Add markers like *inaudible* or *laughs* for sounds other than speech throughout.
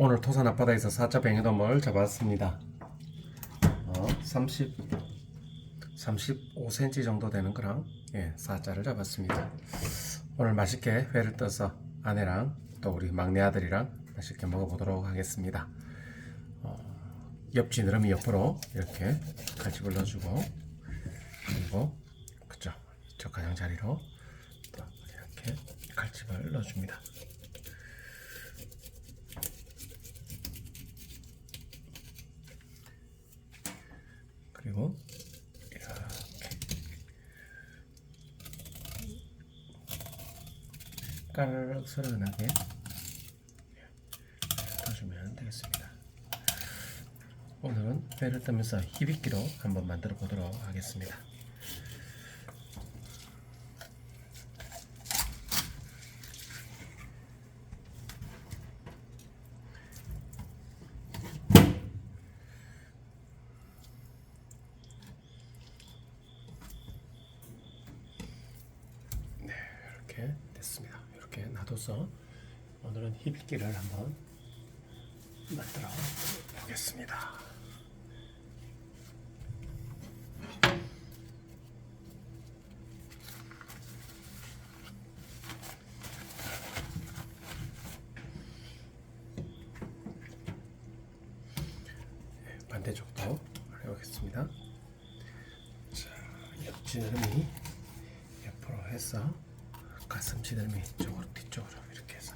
오늘 토산 앞바다에서 사자 뱅에돔을 잡았습니다. 어, 30, 35cm 정도 되는 거랑 예, 사자를 잡았습니다. 오늘 맛있게 회를 떠서 아내랑 또 우리 막내 아들이랑 맛있게 먹어보도록 하겠습니다. 어, 옆 지 느러미 옆으로 이렇게 칼집을 넣어주고 그리고 그죠 저 가장자리로 또 이렇게 칼집을 넣어줍니다. 그리고 이렇게 까르륵 소리가 나게 떠주면 되겠습니다. 오늘은 회를 뜨면서 히비기로 한번 만들어 보도록 하겠습니다. 이렇게 됐습니다. 놔둬서 오늘은 히비기를 한번 만들어 보겠습니다. 네, 반대쪽도 해보겠습니다. 자, 옆지느러미 옆으로 해서 가슴 지느러미 쪽으로 뒤쪽으로 이렇게 해서.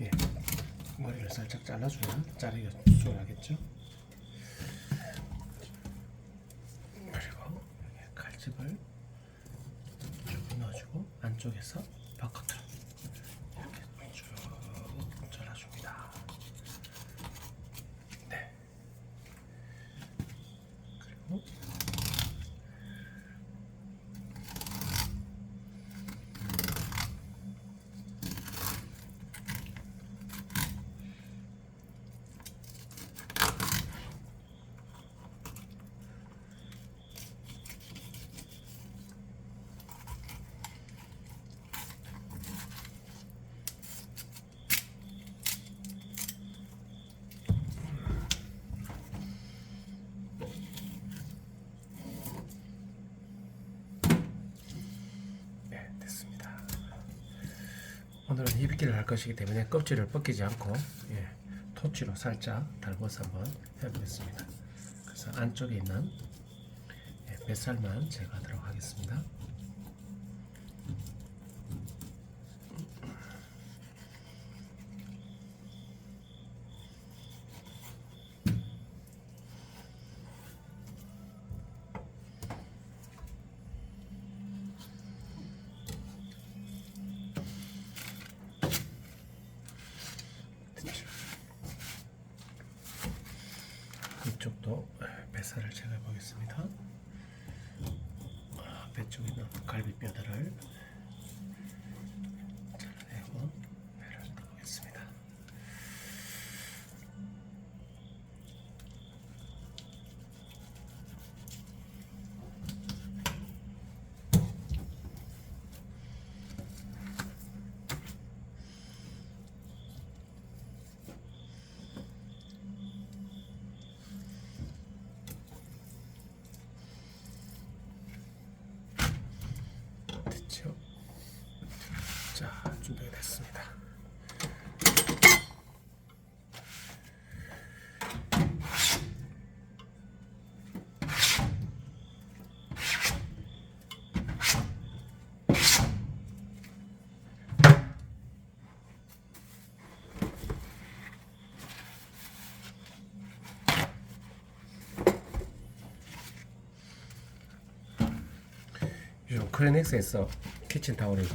예, 머리를 살짝 잘라주면 자르기가 수월하겠죠. 그리고 칼집을 쭉 넣어주고 안쪽에서 바깥으로 이렇게 쭉 잘라줍니다. 네. 그리고 네, 됐습니다. 오늘은 히비기를 할 것이기 때문에 껍질을 벗기지 않고 예, 토치로 살짝 달궈서 한번 해보겠습니다. 그래서 안쪽에 있는 예, 뱃살만 제거하도록 하겠습니다. 이쪽도 뱃살을 제거해 보겠습니다. 아, 배 쪽에 있는 갈비뼈들을 잘라내고 배를 떠보겠습니다. 됐죠? 자, 준비가 됐습니다. 요즘 크레넥스에서 키친타올이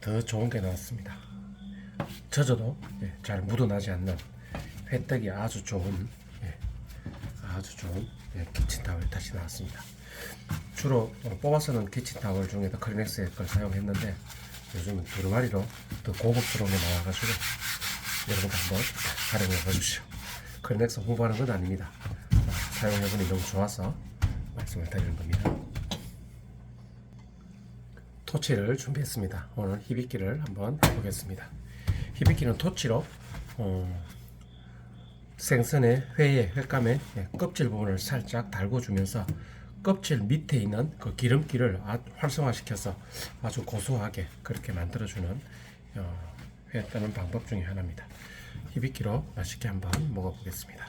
더 좋은 게 나왔습니다. 젖어도 예, 잘 묻어나지 않는 회떡이 아주 좋은 예, 아주 좋은 예, 키친타올 다시 나왔습니다. 주로 어, 뽑아서는 키친타올 중에도 크레넥스의 걸 사용했는데 요즘은 두루마리로 더 고급스러운 게 나와가지고 여러분도 한번 활용해 보십시오. 크레넥스 홍보하는 건 아닙니다. 아, 사용해보니 너무 좋아서 말씀을 드리는 겁니다. 토치를 준비했습니다. 오늘 히비키를 한번 해보겠습니다. 히비키는 토치로 어, 생선의 회에 횟감에 예, 껍질 부분을 살짝 달궈주면서 껍질 밑에 있는 그 기름기를 아, 활성화시켜서 아주 고소하게 그렇게 만들어주는 어, 회 떠는 방법 중에 하나입니다. 히비키로 맛있게 한번 먹어보겠습니다.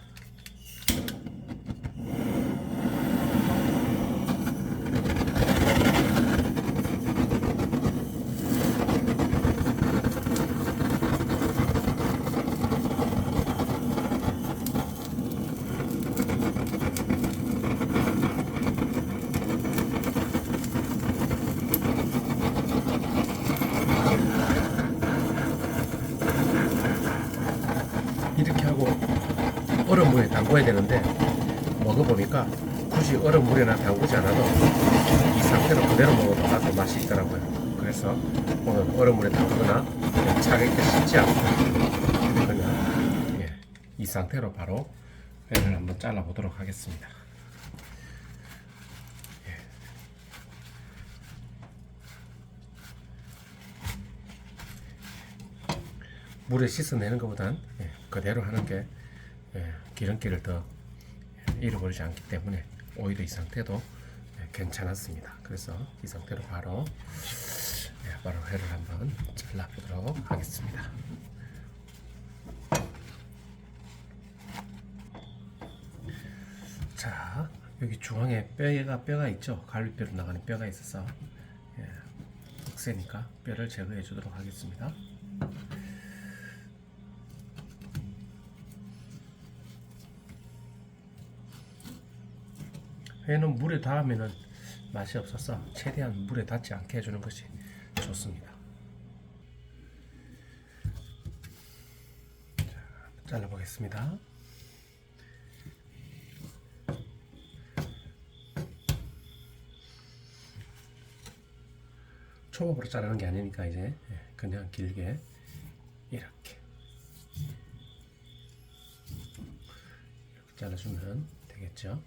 이렇게 하고 물에 담궈야 되는데 먹어보니까 굳이 얼음 물에나 담그지 않아도 이 상태로 그대로 먹어도 아주 맛이 있더라고요. 그래서 오늘 얼음 물에 담그거나 그냥 차갑게 씻지 않고 그냥 예, 이 상태로 바로 회를 한번 잘라 보도록 하겠습니다. 물에 씻어내는 것보단 예, 그대로 하는 게 예, 기름기를 더 잃어버리지 않기 때문에 오히려 이 상태도 예, 괜찮았습니다. 그래서 이 상태로 바로 예, 바로 회를 한번 잘라 보도록 하겠습니다. 자 여기 중앙에 뼈가 뼈가 있죠 갈비뼈로 나가는 뼈가 있어서 예, 억세니까 뼈를 제거해 주도록 하겠습니다. 회는 물에 닿으면은 맛이 없어서 최대한 물에 닿지 않게 해주는 것이 좋습니다. 자, 잘라보겠습니다. 초밥으로 자르는 게 아니니까 이제 예, 그냥 길게 이렇게 이렇게 잘라주면 되겠죠.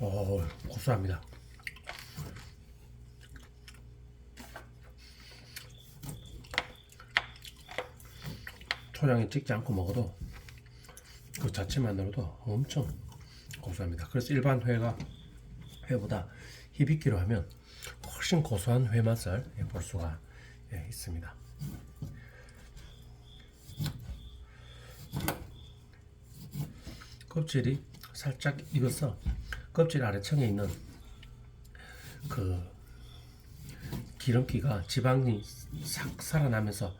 오, 고소합니다. 초장에 찍지 않고 먹어도 그 자체만으로도 엄청 고소합니다. 그래서 일반 회가 회보다 히비키로 하면 훨씬 고소한 회 맛을 예, 볼 수가 예, 있습니다. 껍질이 살짝 익어서 껍질 아래층에 있는 그 기름기가 지방이 싹 살아나면서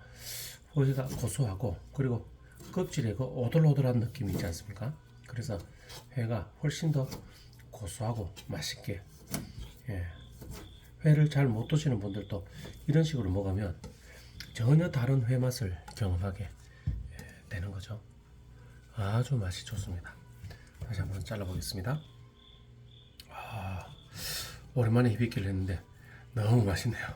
호기가 고소하고 그리고 껍질에 그 오돌오돌한 느낌이 있지 않습니까? 그래서 회가 훨씬 더 고소하고 맛있게 예. 회를 잘 못 드시는 분들도 이런 식으로 먹으면 전혀 다른 회 맛을 경험하게 예, 되는 거죠. 아주 맛이 좋습니다. 다시 한번 잘라보겠습니다. 아, 오랜만에 히비키를 했는데 너무 맛있네요. *laughs*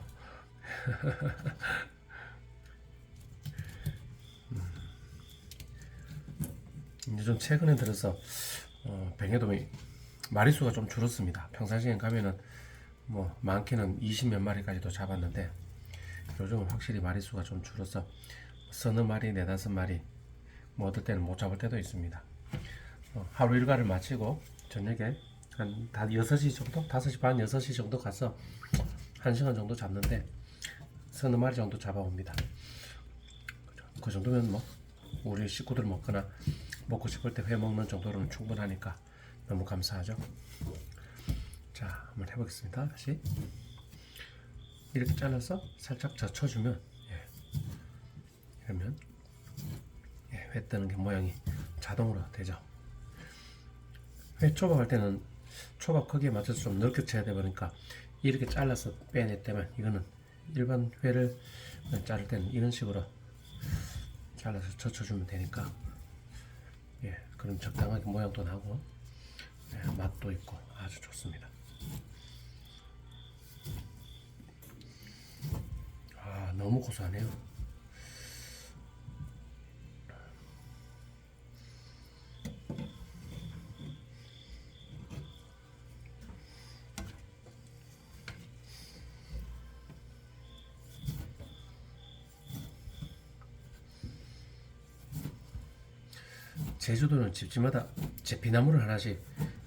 음. 이제 좀 최근에 들어서 어, 뱅에돔이 마리수가 좀 줄었습니다. 평상시에 가면은 뭐 많게는 20몇 마리까지도 잡았는데 요즘은 확실히 마리수가 좀 줄어서 서너 마리, 네다섯 마리 뭐 어떨 때는 못 잡을 때도 있습니다. 어, 하루 일과를 마치고 저녁에 한 6시 정도? 5시 반, 6시 정도 가서 1시간 정도 잡는데 서너 마리 정도 잡아옵니다. 그 정도면 뭐 우리 식구들 먹거나 먹고 싶을 때 회 먹는 정도로는 충분하니까 너무 감사하죠. 자, 한번 해보겠습니다. 다시 이렇게 잘라서 살짝 젖혀주면 예. 이러면 예, 회 뜨는 게 모양이 자동으로 되죠. 회 초밥할 때는 초밥 크기에 맞춰서 좀 넓게 쳐야 돼 보니까 이렇게 잘라서 때만 이거는 일반 회를 자를 때는 이런 식으로 잘라서 젖혀주면 되니까 예, 그럼 적당하게 모양도 나고 예, 맛도 있고 아주 좋습니다. 아 너무 고소하네요. 제주도는 집집마다 제피나무를 하나씩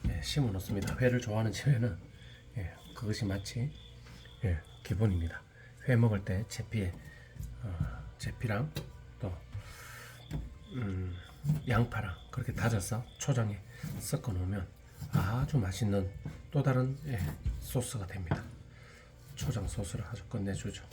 예, 심어 놓습니다. 회를 좋아하는 집에는 예, 그것이 마치 예, 기본입니다. 회 먹을 때 제피에 어, 제피랑 또 음, 양파랑 그렇게 다져서 초장에 섞어 놓으면 아주 맛있는 또 다른 예, 소스가 됩니다. 초장 소스를 아주 끝내주죠.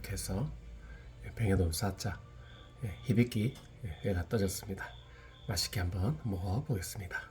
이렇게 해서 병에돈 사자 예, 히비키 예, 떠졌습니다. 맛있게 한번 먹어보겠습니다.